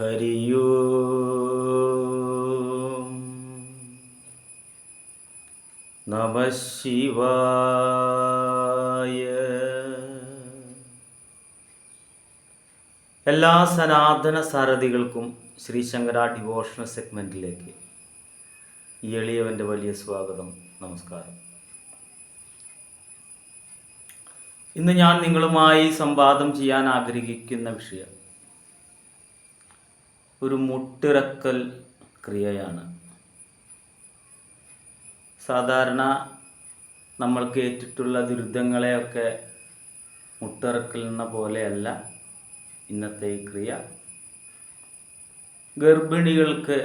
ഹരിയോ. നമ ശിവായ. എല്ലാ സനാതന സാരഥികൾക്കും ശ്രീ ശങ്കര ഡിവോഷണൽ സെഗ്മെന്റിലേക്ക് ഈ എളിയവന്റെ വലിയ സ്വാഗതം നമസ്കാരം. ഇന്ന് ഞാൻ നിങ്ങളുമായി സംവാദം ചെയ്യാൻ ആഗ്രഹിക്കുന്ന വിഷയം ഒരു മുട്ടിറക്കൽ ക്രിയയാണ്. സാധാരണ നമ്മൾ കേട്ടിട്ടുള്ള ദുരിതങ്ങളെയൊക്കെ മുട്ടിറക്കൽ എന്ന പോലെയല്ല ഇന്നത്തെ ഈ ക്രിയ. ഗർഭിണികൾക്ക്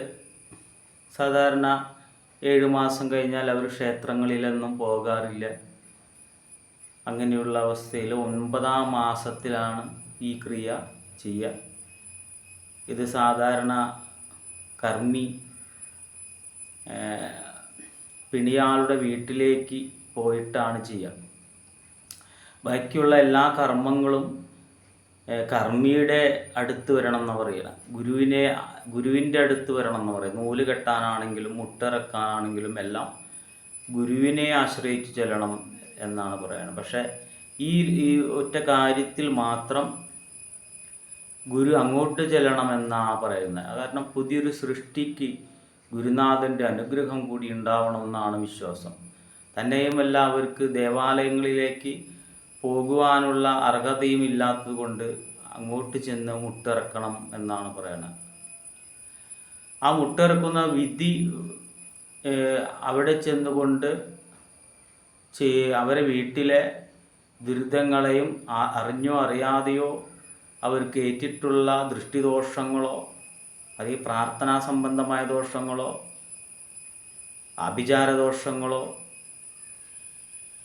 സാധാരണ ഏഴ് മാസം കഴിഞ്ഞാൽ അവർ ക്ഷേത്രങ്ങളിലൊന്നും പോകാറില്ല. അങ്ങനെയുള്ള അവസ്ഥയിൽ ഒൻപതാം മാസത്തിലാണ് ഈ ക്രിയ ചെയ്യുക. ഇത് സാധാരണ കർമ്മി പിണിയാളുടെ വീട്ടിലേക്ക് പോയിട്ടാണ് ചെയ്യുക. ബാക്കിയുള്ള എല്ലാ കർമ്മങ്ങളും കർമ്മിയുടെ അടുത്ത് വരണം എന്ന് പറയുക. ഗുരുവിനെ ഗുരുവിന്റെ അടുത്ത് വരണം എന്ന് പറയുക. നൂൽ കെട്ടാനാണെങ്കിലും മുട്ടിറക്കാനാണെങ്കിലും എല്ലാം ഗുരുവിനെ ആശ്രയിച്ച് ചെല്ലണം എന്നാണ് പറയുന്നത്. പക്ഷേ ഈ ഈ ഒറ്റ കാര്യത്തിൽ മാത്രം ഗുരു അങ്ങോട്ട് ചെല്ലണമെന്നാണ് പറയുന്നത്. കാരണം പുതിയൊരു സൃഷ്ടിക്ക് ഗുരുനാഥന്റെ അനുഗ്രഹം കൂടി ഉണ്ടാവണമെന്നാണ് വിശ്വാസം. തന്നെയും എല്ലാവർക്ക് ദേവാലയങ്ങളിലേക്ക് പോകുവാനുള്ള അർഹതയും ഇല്ലാത്തത് കൊണ്ട് അങ്ങോട്ട് ചെന്ന് മുട്ടിറക്കണം എന്നാണ് പറയുന്നത് ആ മുട്ടിറക്കുന്ന വിധി അവിടെ ചെന്നുകൊണ്ട് അവരെ വീട്ടിലെ ദുരിതങ്ങളെയും അറിഞ്ഞോ അറിയാതെയോ അവർക്ക് ഏറ്റിട്ടുള്ള ദൃഷ്ടിദോഷങ്ങളോ അതീ പ്രാർത്ഥനാ സംബന്ധമായ ദോഷങ്ങളോ അഭിചാരദോഷങ്ങളോ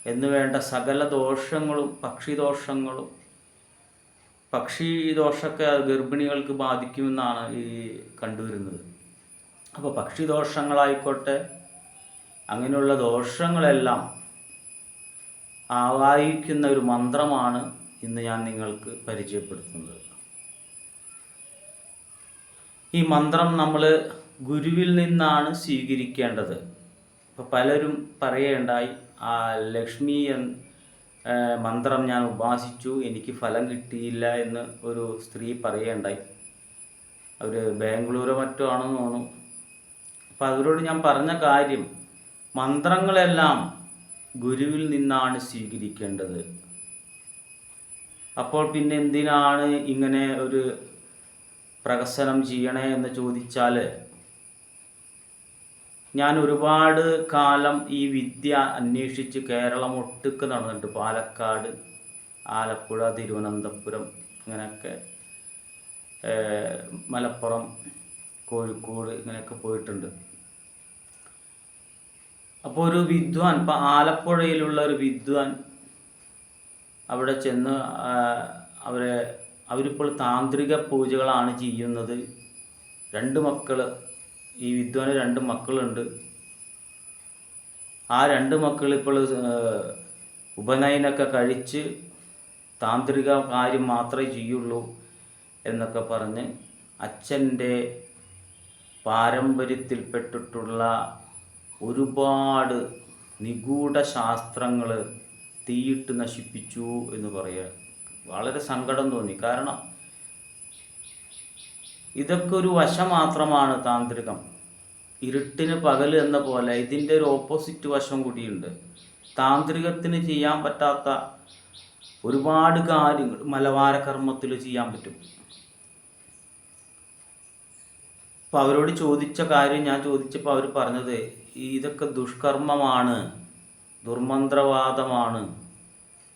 എന്നുവേണ്ട എന്ന് സകല ദോഷങ്ങളും പക്ഷിദോഷങ്ങളും പക്ഷി ദോഷമൊക്കെ ഗർഭിണികൾക്ക് ബാധിക്കുമെന്നാണ് ഈ കണ്ടുവരുന്നത്. അപ്പോൾ പക്ഷിദോഷങ്ങളായിക്കോട്ടെ അങ്ങനെയുള്ള ദോഷങ്ങളെല്ലാം ആവാഹിക്കുന്ന ഒരു മന്ത്രമാണ് ഇന്ന് ഞാൻ നിങ്ങൾക്ക് പരിചയപ്പെടുത്തുന്നത്. ഈ മന്ത്രം നമ്മൾ ഗുരുവിൽ നിന്നാണ് സ്വീകരിക്കേണ്ടത്. ഇപ്പോൾ പലരും പറയേണ്ടായി ആ ലക്ഷ്മി മന്ത്രം ഞാൻ ഉപാസിച്ചു എനിക്ക് ഫലം കിട്ടിയില്ല എന്ന് ഒരു സ്ത്രീ പറയേണ്ടായി. അവർ ബാംഗ്ലൂരോ മറ്റോ ആണെന്ന് തോന്നുന്നു. അപ്പം അവരോട് ഞാൻ പറഞ്ഞ കാര്യം മന്ത്രങ്ങളെല്ലാം ഗുരുവിൽ നിന്നാണ് സ്വീകരിക്കേണ്ടത്. അപ്പോൾ പിന്നെ എന്തിനാണ് ഇങ്ങനെ ഒരു പ്രകസനം ചെയ്യണേ എന്ന് ചോദിച്ചാൽ ഞാൻ ഒരുപാട് കാലം ഈ വിദ്യ അന്വേഷിച്ച് കേരളം ഒട്ടുക്ക് നടന്നിട്ട് പാലക്കാട് ആലപ്പുഴ തിരുവനന്തപുരം അങ്ങനെയൊക്കെ മലപ്പുറം കോഴിക്കോട് ഇങ്ങനെയൊക്കെ പോയിട്ടുണ്ട്. അപ്പോൾ ഒരു വിദ്വാൻ ഇപ്പം ആലപ്പുഴയിലുള്ള ഒരു വിദ്വാൻ അവിടെ ചെന്ന് അവരെ അവരിപ്പോൾ താന്ത്രിക പൂജകളാണ് ചെയ്യുന്നത്. രണ്ട് മക്കൾ ഈ വിദ്വാന് രണ്ട് മക്കളുണ്ട്. ആ രണ്ട് മക്കൾ ഇപ്പോൾ ഉപനയനൊക്കെ കഴിച്ച് താന്ത്രിക കാര്യം മാത്രമേ ചെയ്യുള്ളൂ എന്നൊക്കെ പറഞ്ഞ് അച്ഛന്റെ പാരമ്പര്യത്തിൽപ്പെട്ടിട്ടുള്ള ഒരുപാട് നിഗൂഢ ശാസ്ത്രങ്ങൾ തീയിട്ട് നശിപ്പിച്ചു എന്ന് പറയുക വളരെ സങ്കടം തോന്നി. കാരണം ഇതൊക്കെ ഒരു വശം മാത്രമാണ് താന്ത്രികം. ഇരുട്ടിന് പകൽ എന്ന പോലെ ഇതിന്റെ ഒരു ഓപ്പോസിറ്റ് വശം കൂടിയുണ്ട്. താന്ത്രികത്തിന് ചെയ്യാൻ പറ്റാത്ത ഒരുപാട് കാര്യങ്ങൾ മലവാര കർമ്മത്തിൽ ചെയ്യാൻ പറ്റും. അപ്പോൾ അവരോട് ചോദിച്ച കാര്യം ഞാൻ ചോദിച്ചപ്പോൾ അവർ പറഞ്ഞത് ഇതൊക്കെ ദുഷ്കർമ്മമാണ് ദുർമന്ത്രവാദമാണ്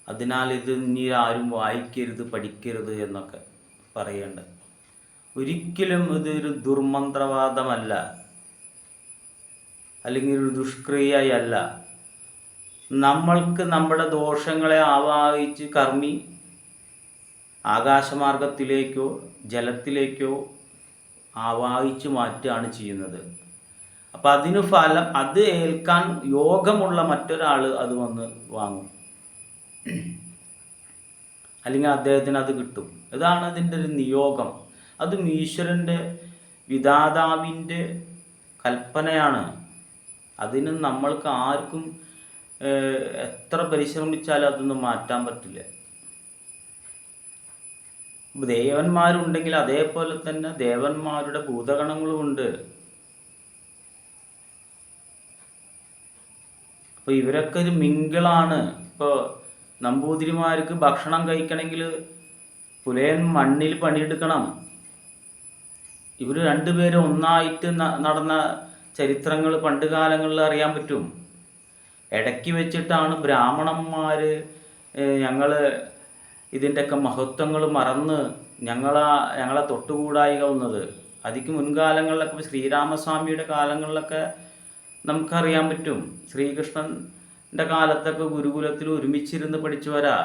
അതിനാൽ ഇത് ഇനി ആരും വായിക്കരുത് പഠിക്കരുത് എന്നൊക്കെ പറയേണ്ടത് ഒരിക്കലും ഇതൊരു ദുർമന്ത്രവാദമല്ല. അല്ലെങ്കിൽ ഒരു ദുഷ്ക്രിയയല്ല നമ്മൾക്ക് നമ്മുടെ ദോഷങ്ങളെ ആവാഹിച്ച് കർമ്മി ആകാശമാർഗത്തിലേക്കോ ജലത്തിലേക്കോ ആവാഹിച്ച് മാറ്റുകയാണ് ചെയ്യുന്നത്. അപ്പം അതിന് ഫലം അത് ഏൽക്കാൻ യോഗമുള്ള മറ്റൊരാൾ അത് വന്ന് വാങ്ങും. അല്ലെങ്കിൽ അദ്ദേഹത്തിന് അത് കിട്ടും. ഇതാണ് അതിന്റെ ഒരു നിയോഗം. അതും ഈശ്വരന്റെ വിധാതാവിന്റെ കൽപ്പനയാണ്. അതിന് നമ്മൾക്ക് ആർക്കും എത്ര പരിശ്രമിച്ചാലും അതൊന്നും മാറ്റാൻ പറ്റില്ല. ദേവന്മാരുണ്ടെങ്കിൽ അതേപോലെ തന്നെ ദേവന്മാരുടെ ഭൂതഗണങ്ങളുമുണ്ട് അപ്പോൾ അപ്പൊ ഇവരൊക്കെ ഒരു മിങ്കിളാണ്. ഇപ്പോൾ നമ്പൂതിരിമാർക്ക് ഭക്ഷണം കഴിക്കണമെങ്കിൽ പുലയൻ മണ്ണിൽ പണിയെടുക്കണം. ഇവർ രണ്ടുപേരും ഒന്നായിട്ട് നടന്ന ചരിത്രങ്ങൾ പണ്ട് കാലങ്ങളിൽ അറിയാൻ പറ്റും. ഇടയ്ക്ക് വെച്ചിട്ടാണ് ബ്രാഹ്മണന്മാർ ഞങ്ങൾ ഇതിന്റെയൊക്കെ മഹത്വങ്ങൾ മറന്ന് ഞങ്ങളാ ഞങ്ങളെ തൊട്ടുകൂടായിക വന്നത് അതിക്ക് മുൻകാലങ്ങളിലൊക്കെ ശ്രീരാമസ്വാമിയുടെ കാലങ്ങളിലൊക്കെ നമുക്കറിയാൻ പറ്റും. ശ്രീകൃഷ്ണന്റെ കാലത്തൊക്കെ ഗുരുകുലത്തിൽ ഒരുമിച്ചിരുന്ന് പഠിച്ചവരാ.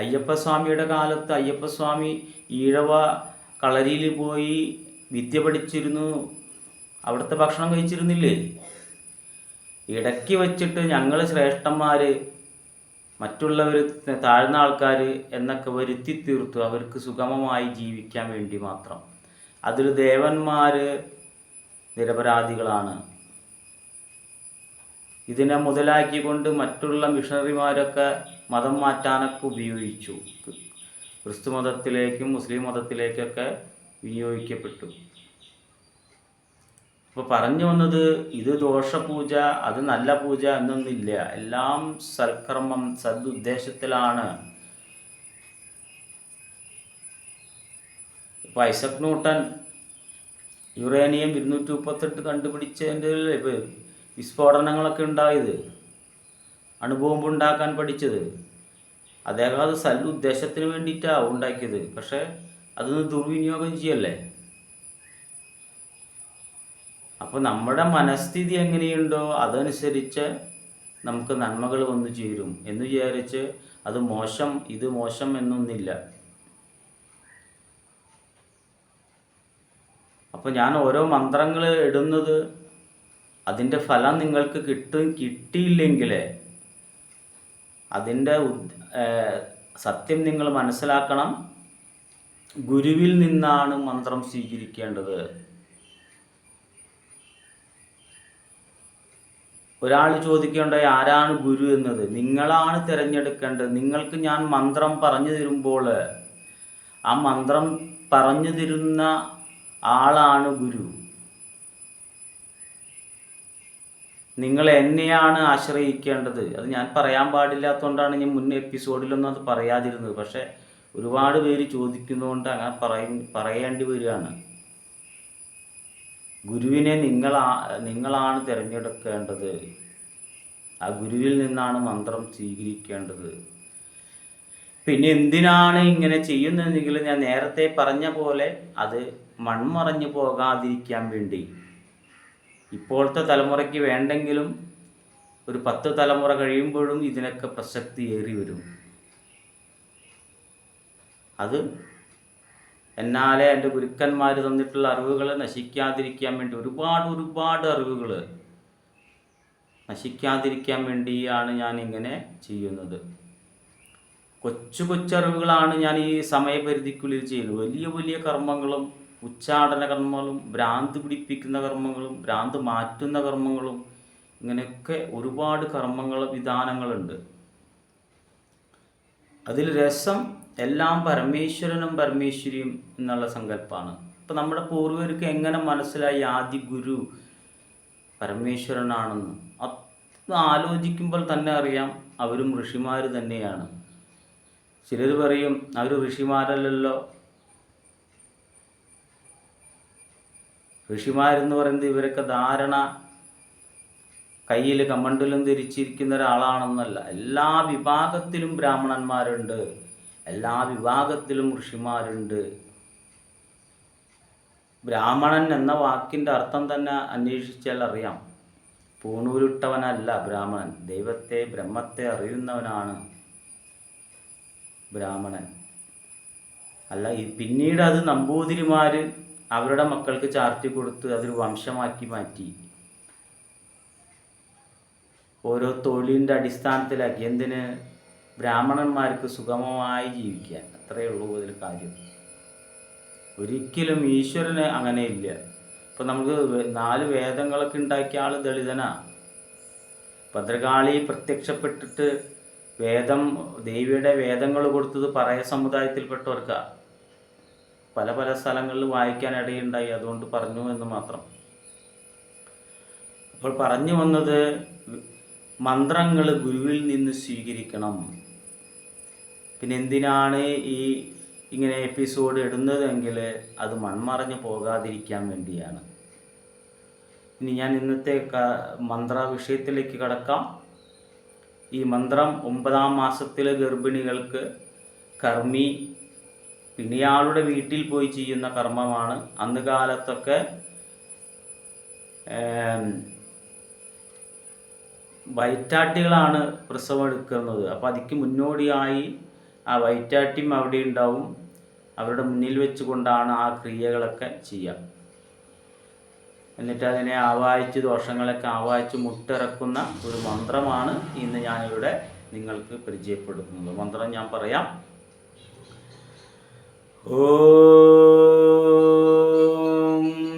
അയ്യപ്പസ്വാമിയുടെ കാലത്ത് അയ്യപ്പസ്വാമി ഈഴവ കളരിയിൽ പോയി വിദ്യ പഠിച്ചിരുന്നു. അവിടുത്തെ ഭക്ഷണം കഴിച്ചിരുന്നില്ലേ? ഇടയ്ക്ക് വച്ചിട്ട് ഞങ്ങൾ ശ്രേഷ്ഠന്മാർ മറ്റുള്ളവർ താഴ്ന്ന ആൾക്കാർ എന്നൊക്കെ വരുത്തി തീർത്തു. അവർക്ക് സുഗമമായി ജീവിക്കാൻ വേണ്ടി മാത്രം. അതിൽ ദേവന്മാർ നിരപരാധികളാണ്. ഇതിനെ മുതലാക്കിക്കൊണ്ട് മറ്റുള്ള മിഷണറിമാരൊക്കെ മതം മാറ്റാനൊക്കെ ഉപയോഗിച്ചു. ക്രിസ്തു മതത്തിലേക്കും മുസ്ലിം മതത്തിലേക്കൊക്കെ വിനിയോഗിക്കപ്പെട്ടു. അപ്പോൾ പറഞ്ഞു വന്നത് ഇത് ദോഷപൂജ അത് നല്ല പൂജ എന്നൊന്നില്ല. എല്ലാം സൽക്കർമ്മം സദുദ്ദേശത്തിലാണ്. ഇപ്പോൾ ഐസക് ന്യൂട്ടൻ യുറേനിയം ഇരുന്നൂറ്റി മുപ്പത്തെട്ട് കണ്ടുപിടിച്ചതിന്റെ വിസ്ഫോടനങ്ങളൊക്കെ ഉണ്ടായത്. അണുബോംബ് ഉണ്ടാക്കാൻ പഠിച്ചത്. അദ്ദേഹം അത് സൽ ഉദ്ദേശത്തിന് വേണ്ടിയിട്ടാണ് ഉണ്ടാക്കിയത്. പക്ഷേ അതൊന്ന് ദുർവിനിയോഗം ചെയ്യല്ലേ? അപ്പോൾ നമ്മുടെ മനസ്ഥിതി എങ്ങനെയുണ്ടോ അതനുസരിച്ച് നമുക്ക് നന്മകൾ വന്നു ചേരും എന്ന് വിചാരിച്ച് അത് മോശം ഇത് മോശം എന്നൊന്നില്ല. അപ്പോൾ ഞാൻ ഓരോ മന്ത്രങ്ങൾ ഇടുന്നത് അതിന്റെ ഫലം നിങ്ങൾക്ക് കിട്ടും കിട്ടിയില്ലെങ്കിൽ അതിന്റെ സത്യം നിങ്ങൾ മനസ്സിലാക്കണം. ഗുരുവിൽ നിന്നാണ് മന്ത്രം സ്വീകരിക്കേണ്ടത്. ഒരാൾ ചോദിക്കേണ്ടത് ആരാണ് ഗുരു എന്നത്? നിങ്ങളാണ് തിരഞ്ഞെടുക്കേണ്ടത്. നിങ്ങൾക്ക് ഞാൻ മന്ത്രം പറഞ്ഞു തരുമ്പോൾ ആ മന്ത്രം പറഞ്ഞു തരുന്ന ആളാണ് ഗുരു. നിങ്ങൾ എന്നെയാണ് ആശ്രയിക്കേണ്ടത്. അത് ഞാൻ പറയാൻ പാടില്ലാത്തതുകൊണ്ടാണ് ഞാൻ മുൻ എപ്പിസോഡിലൊന്നും അത് പറയാതിരുന്നത്. പക്ഷേ ഒരുപാട് പേര് ചോദിക്കുന്നതുകൊണ്ട് അങ്ങനെ പറയ പറയേണ്ടി വരികയാണ്. ഗുരുവിനെ നിങ്ങളാ നിങ്ങളാണ് തിരഞ്ഞെടുക്കേണ്ടത്. ആ ഗുരുവിൽ നിന്നാണ് മന്ത്രം സ്വീകരിക്കേണ്ടത്. പിന്നെ എന്തിനാണ് ഇങ്ങനെ ചെയ്യുന്നതെങ്കിൽ ഞാൻ നേരത്തെ പറഞ്ഞ പോലെ അത് മൺമറഞ്ഞു പോകാതിരിക്കാൻ വേണ്ടി. ഇപ്പോഴത്തെ തലമുറയ്ക്ക് വേണ്ടെങ്കിലും ഒരു പത്ത് തലമുറ കഴിയുമ്പോഴും ഇതിനൊക്കെ പ്രസക്തി ഏറി വരും. അത് എന്നാലെ എന്റെ ഗുരുക്കന്മാർ തന്നിട്ടുള്ള അറിവുകൾ നശിക്കാതിരിക്കാൻ വേണ്ടി ഒരുപാട് ഒരുപാട് അറിവുകൾ നശിക്കാതിരിക്കാൻ വേണ്ടിയാണ് ഞാൻ ഇങ്ങനെ ചെയ്യുന്നത്. കൊച്ചു കൊച്ചറിവുകളാണ് ഞാൻ ഈ സമയപരിധിക്കുള്ളിൽ ചെയ്യുന്നത്. വലിയ വലിയ കർമ്മങ്ങളും ഉച്ചാടന കർമ്മങ്ങളും ഭ്രാന്ത് പിടിപ്പിക്കുന്ന കർമ്മങ്ങളും ഭ്രാന്ത് മാറ്റുന്ന കർമ്മങ്ങളും ഇങ്ങനെയൊക്കെ ഒരുപാട് കർമ്മങ്ങൾ വിധാനങ്ങളുണ്ട്. അതിൽ രസം എല്ലാം പരമേശ്വരനും പരമേശ്വരിയും എന്നുള്ള സങ്കല്പമാണ് ഇപ്പം നമ്മുടെ പൂർവികർക്ക് എങ്ങനെ മനസ്സിലായി ആദ്യ ഗുരു പരമേശ്വരനാണെന്ന്? അത് ആലോചിക്കുമ്പോൾ തന്നെ അറിയാം അവരും ഋഷിമാർ തന്നെയാണ്. ചിലർ പറയും അവർ ഋഷിമാരല്ലല്ലോ ഋഷിമാരെന്ന് പറയുന്നത് ഇവരൊക്കെ ധാരണ കയ്യിൽ കമ്മണ്ടിലും ധരിച്ചിരിക്കുന്ന ഒരാളാണെന്നല്ല. എല്ലാ വിഭാഗത്തിലും ബ്രാഹ്മണന്മാരുണ്ട്. എല്ലാ വിഭാഗത്തിലും ഋഷിമാരുണ്ട്. ബ്രാഹ്മണൻ എന്ന വാക്കിന്റെ അർത്ഥം തന്നെ അന്വേഷിച്ചാൽ അറിയാം. പൂണൂരിട്ടവനല്ല ബ്രാഹ്മണൻ. ദൈവത്തെ ബ്രഹ്മത്തെ അറിയുന്നവനാണ് ബ്രാഹ്മണൻ. അല്ല പിന്നീട് അത് നമ്പൂതിരിമാർ അവരുടെ മക്കൾക്ക് ചാർത്തി കൊടുത്ത് അതൊരു വംശമാക്കി മാറ്റി. ഓരോ തൊഴിലിന്റെ അടിസ്ഥാനത്തിലാക്കി എന്തിന് ബ്രാഹ്മണന്മാർക്ക് സുഗമമായി ജീവിക്കാൻ. അത്രയേ ഉള്ളൂ അതിൽ കാര്യം. ഒരിക്കലും ഈശ്വരന് അങ്ങനെ ഇല്ല. ഇപ്പം നമുക്ക് നാല് വേദങ്ങളൊക്കെ ഉണ്ടാക്കിയ ആൾ ദളിതനാ. ഭദ്രകാളി പ്രത്യക്ഷപ്പെട്ടിട്ട് വേദം ദേവിയുടെ വേദങ്ങൾ കൊടുത്തത് പറയ സമുദായത്തിൽപ്പെട്ടവർക്കാ. പല പല സ്ഥലങ്ങളിൽ വായിക്കാൻ ഇടയുണ്ടായി അതുകൊണ്ട് പറഞ്ഞു എന്ന് മാത്രം. അപ്പോൾ പറഞ്ഞു വന്നത് മന്ത്രങ്ങൾ ഗുരുവിൽ നിന്ന് സ്വീകരിക്കണം. പിന്നെ എന്തിനാണ് ഈ ഇങ്ങനെ എപ്പിസോഡ് ഇടുന്നതെങ്കിൽ അത് മൺമറഞ്ഞു പോകാതിരിക്കാൻ വേണ്ടിയാണ്. ഇനി ഞാൻ ഇന്നത്തെ മന്ത്ര വിഷയത്തിലേക്ക് കടക്കാം. ഈ മന്ത്രം ഒമ്പതാം മാസത്തിലെ ഗർഭിണികൾക്ക് കർമ്മി പിണിയാളുടെ വീട്ടിൽ പോയി ചെയ്യുന്ന കർമ്മമാണ്. അന്ന് കാലത്തൊക്കെ വയറ്റാട്ടികളാണ് പ്രസവം എടുക്കുന്നത്. അപ്പോൾ അതിക്ക് മുന്നോടിയായി ആ വയറ്റാട്ടിയും അവിടെ ഉണ്ടാവും. അവരുടെ മുന്നിൽ വെച്ചുകൊണ്ടാണ് ആ ക്രിയകളൊക്കെ ചെയ്യുക എന്നിട്ട് അതിനെ ആവാഹിച്ച് ദോഷങ്ങളൊക്കെ ആവാഹിച്ച് മുട്ടിറക്കുന്ന ഒരു മന്ത്രമാണ് ഇന്ന് ഞാനിവിടെ നിങ്ങൾക്ക് പരിചയപ്പെടുത്തുന്നത്. മന്ത്രം ഞാൻ പറയാം. ഓം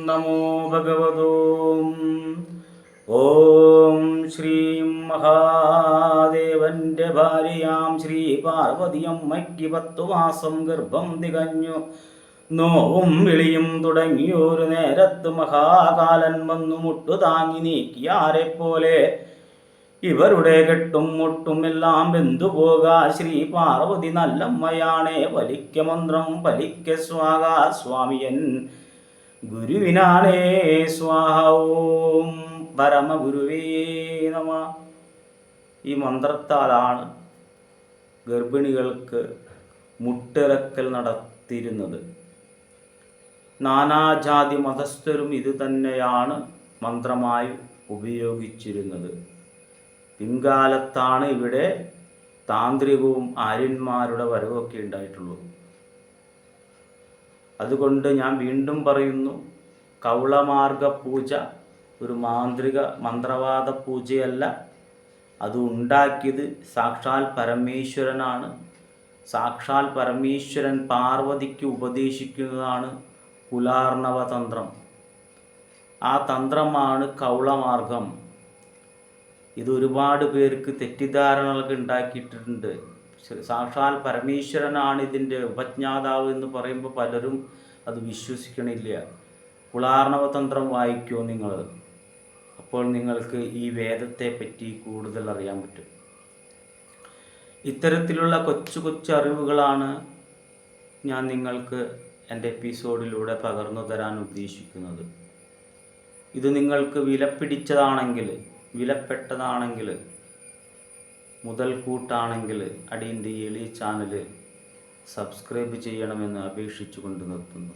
നമോ ഭഗവതോം. ഓം ശ്രീം മഹാദേവന്റെ ഭാര്യയാം ശ്രീ പാർവതിയമ്മയ്ക്ക് പത്തു മാസം ഗർഭം തികഞ്ഞു. നോവും വിളിയും തുടങ്ങിയൊരു നേരത്ത് മഹാകാലൻ വന്നു മുട്ടു താങ്ങി നീക്കിയാരെ പോലെ ഇവരുടെ കെട്ടും മുട്ടുമെല്ലാം ബന്ധുപോക ശ്രീ പാർവതി നല്ലമ്മയാണേ വലിക്ക മന്ത്രം വലിക്ക സ്വാഗ. സ്വാമിയൻ ഗുരുവിനാണേ സ്വാഹ. ഓം പരമഗുരുവേ നമ. ഈ മന്ത്രത്താലാണ് ഗർഭിണികൾക്ക് മുട്ടിറക്കൽ നടത്തിയിരുന്നത്. നാനാജാതി മതസ്ഥരും ഇത് തന്നെയാണ് മന്ത്രമായി ഉപയോഗിച്ചിരുന്നത്. പിൻകാലത്താണ് ഇവിടെ താന്ത്രികവും ആര്യന്മാരുടെ വരവൊക്കെ ഉണ്ടായിട്ടുള്ളൂ അതുകൊണ്ട് ഞാൻ വീണ്ടും പറയുന്നു കൗളമാർഗ പൂജ ഒരു മാന്ത്രിക മന്ത്രവാദ പൂജയല്ല. അത് ഉണ്ടാക്കിയത് സാക്ഷാൽ പരമേശ്വരനാണ്. സാക്ഷാൽ പരമേശ്വരൻ പാർവതിക്ക് ഉപദേശിക്കുന്നതാണ് കുലാർണവ തന്ത്രം ആ തന്ത്രമാണ് കൗളമാർഗം. ഇത് ഒരുപാട് പേർക്ക് തെറ്റിദ്ധാരണകളൊക്കെ ഉണ്ടാക്കിയിട്ടുണ്ട്. സാക്ഷാൽ പരമേശ്വരനാണ് ഇതിന്റെ ഉപജ്ഞാതാവ് എന്ന് പറയുമ്പോൾ പലരും അത് വിശ്വസിക്കണില്ല. കുളാർണവ തന്ത്രം വായിക്കുമോ നിങ്ങൾ. അപ്പോൾ നിങ്ങൾക്ക് ഈ വേദത്തെ പറ്റി കൂടുതൽ അറിയാൻ പറ്റും. ഇത്തരത്തിലുള്ള കൊച്ചു കൊച്ചു അറിവുകളാണ് ഞാൻ നിങ്ങൾക്ക് എന്റെ എപ്പിസോഡിലൂടെ പകർന്നു തരാൻ ഉദ്ദേശിക്കുന്നത്. ഇത് നിങ്ങൾക്ക് വിലപിടിച്ചതാണെങ്കിൽ വിലപ്പെട്ടതാണെങ്കിൽ മുതൽക്കൂട്ടാണെങ്കിൽ അടിയന്റെ ഈ എളിയ ചാനൽ സബ്സ്ക്രൈബ് ചെയ്യണമെന്ന് അപേക്ഷിച്ചുകൊണ്ട് നിർത്തുന്നു.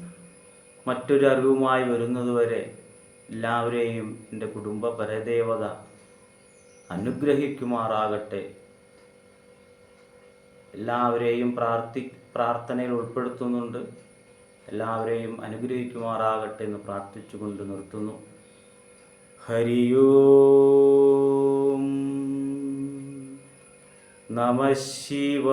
മറ്റൊരു അറിവുമായി വരുന്നതുവരെ എല്ലാവരെയും എന്റെ കുടുംബ പരദേവത അനുഗ്രഹിക്കുമാറാകട്ടെ. എല്ലാവരെയും പ്രാർത്ഥി പ്രാർത്ഥനയിൽ ഉൾപ്പെടുത്തുന്നുണ്ട്. എല്ലാവരെയും അനുഗ്രഹിക്കുമാറാകട്ടെ എന്ന് പ്രാർത്ഥിച്ചുകൊണ്ട് നിർത്തുന്നു. ഹരിയോം നമ ശിവായ